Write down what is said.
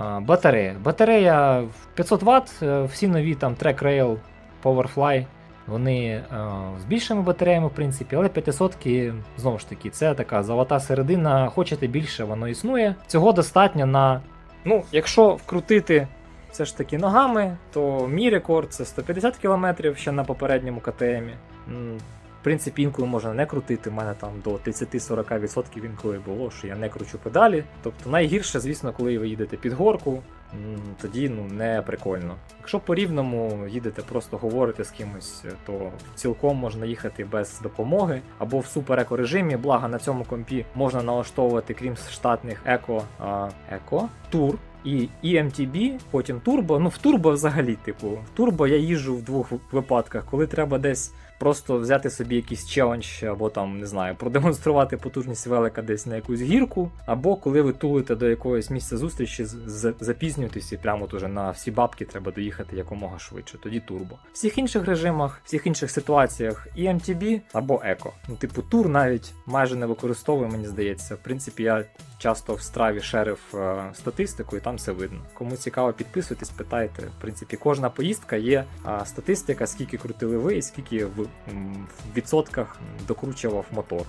Батарея. Батарея в 500 Вт, е, всі нові там Track Rail, Powerfly, вони е, з більшими батареями, в принципі, але 500 знову ж таки, це така золота середина. Хочете більше, воно існує. Цього достатньо на. Ну, якщо вкрутити все ж таки ногами, то мій рекорд це 150 км ще на попередньому КТМ. В принципі, інколи можна не крутити. У мене там до 30-40% інколи було, що я не кручу педалі. Тобто найгірше, звісно, коли ви їдете під горку, тоді ну не прикольно. Якщо по рівному їдете, просто говорите з кимось, то цілком можна їхати без допомоги або в супер еко режимі. Благо на цьому компі можна налаштовувати, крім штатних еко, а, еко, тур. І EMTB, потім турбо. Ну в турбо взагалі, типу, в турбо я їжджу в двох випадках, коли треба десь просто взяти собі якийсь челендж, або там не знаю, продемонструвати потужність велика десь на якусь гірку, або коли ви тулите до якогось місця зустрічі, запізнюєтесь і прямо от уже на всі бабки треба доїхати якомога швидше. Тоді турбо. В всіх інших режимах, в всіх інших ситуаціях EMTB або еко. Ну, типу, тур навіть майже не використовую, мені здається. В принципі, я часто в страві шерив е, статистику, і там все видно. Кому цікаво, підписуйтесь, питайте. В принципі, кожна поїздка є статистика, скільки крутили ви і скільки в відсотках докручував мотор.